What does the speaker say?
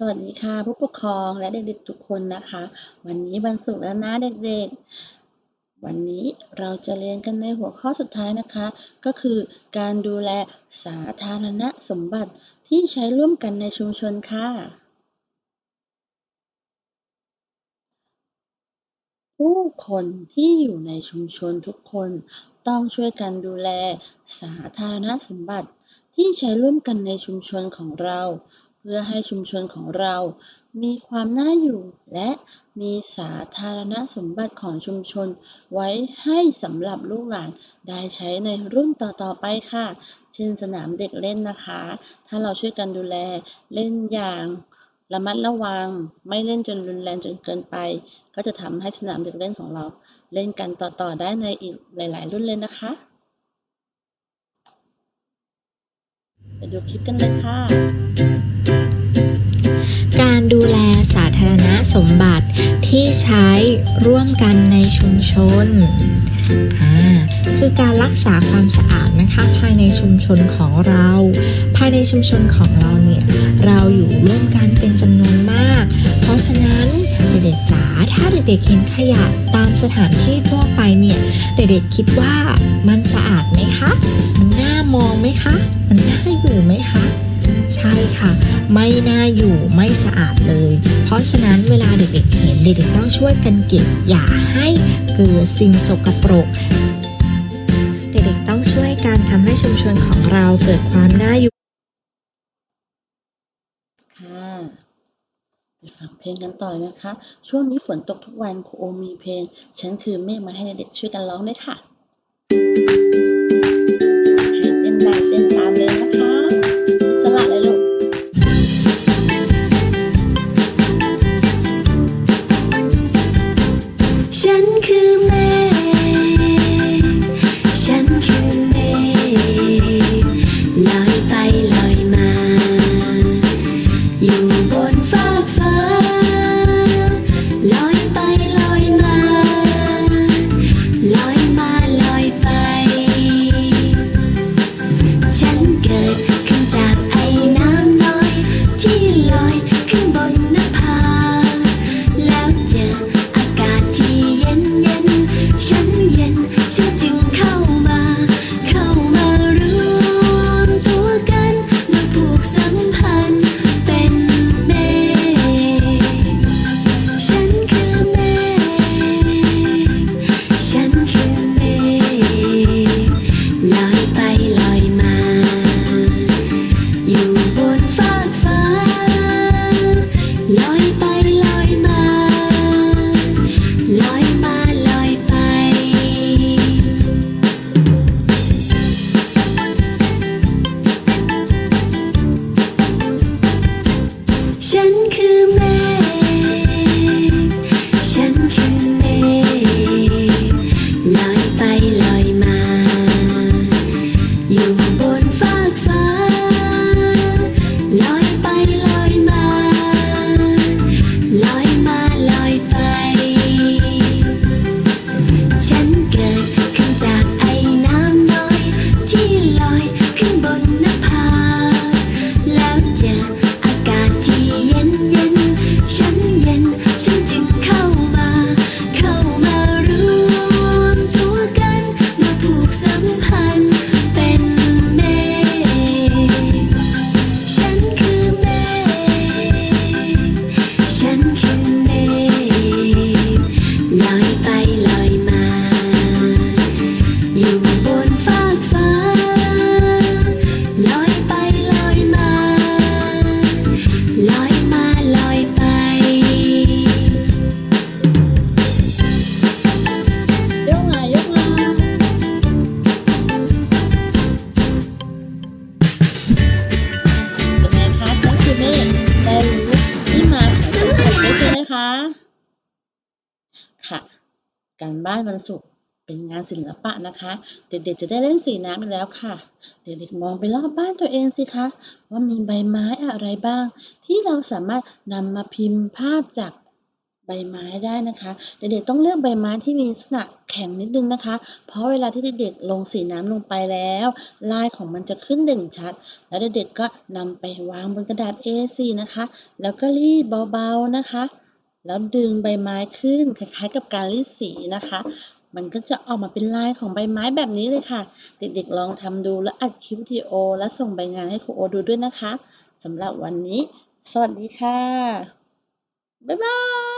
สวัสดีค่ะ ผู้ปกครองและเด็กๆทุกคนนะคะ วันนี้วันศุกร์แล้วนะเด็กๆ วันนี้เราจะเรียนกันในหัวข้อสุดท้ายนะคะ ก็คือการดูแลสาธารณสมบัติที่ใช้ร่วมกันในชุมชนค่ะ ผู้คนที่อยู่ในชุมชนทุกคนต้องช่วยกันดูแลสาธารณสมบัติที่ใช้ร่วมกันในชุมชนของเรา เพื่อให้ชุมชนของเรามีความน่าอยู่ และมีสาธารณสมบัติของชุมชน ไว้ให้สำหรับลูกหลานได้ใช้ในรุ่นต่อๆไปค่ะ เช่นสนามเด็กเล่นนะคะ ถ้าเราช่วยกันดูแลเล่นอย่างระมัดระวัง ไม่เล่นจนรุนแรงจนเกินไป ก็จะทำให้สนามเด็กเล่นของเรา เล่นกันต่อๆได้ในอีกหลาย ๆ รุ่นเลยนะคะไปดูคลิปกันเลยค่ะ สมบัติที่ใช้ร่วมกันในชุมชน คือการรักษาความสะอาดนะคะภายในชุมชนของเรา ภายในชุมชนของเราเนี่ยเราอยู่ร่วมกันเป็นจำนวนมาก เพราะฉะนั้นเด็กๆจ๋าถ้าเด็กๆเห็นขยะตามสถานที่ทั่วไปเนี่ยเด็กๆคิดว่ามันสะอาดไหมคะ มันน่ามองไหมคะ มันน่าอยู่ไหมคะ ใช่ค่ะ ไม่น่าอยู่ไม่สะอาดเลย เพราะฉะนั้นเวลาเด็กๆเห็นเด็กๆต้องช่วยกันเก็บอย่าให้เกิดสิ่งสกปรก เด็กๆต้องช่วยกันทำให้ชุมชนของเราเกิดความน่าอยู่ค่ะไปฟังเพลงกันต่อเลยนะคะ ช่วงนี้ฝนตกทุกวันครูโอมีเพลง ฉันคือเมฆมาให้เด็กๆช่วยกันร้องด้วยค่ะใค ไป การบ้านวันศุกร์เป็นงานศิลปะนะคะ เด็กๆจะได้เล่นสีน้ำอีกแล้วค่ะ เด็กๆมองไปรอบบ้านตัวเองสิคะ ว่ามีใบไม้อะไรบ้าง ที่เราสามารถนำมาพิมพ์ภาพจากใบไม้ได้นะคะ เด็กๆต้องเลือกใบไม้ที่มีลักษณะแข็งนิดนึงนะคะ เพราะเวลาที่เด็กๆลงสีน้ำลงไปแล้ว ลายของมันจะขึ้นเด่นชัด แล้วเด็กๆก็นำไปวางบนกระดาษ A4 นะคะ แล้วก็รีดเบาๆนะคะ แล้วดึงใบไม้ขึ้นคล้ายๆ กับการรีดสีนะคะ มันก็จะออกมาเป็นลายของใบไม้แบบนี้เลยค่ะ เด็กๆลองทำดูแล้วอัดคลิปวิดีโอ แล้วส่งใบงานให้ครูโอดูด้วยนะคะสำหรับวันนี้ สวัสดีค่ะ บ๊ายบาย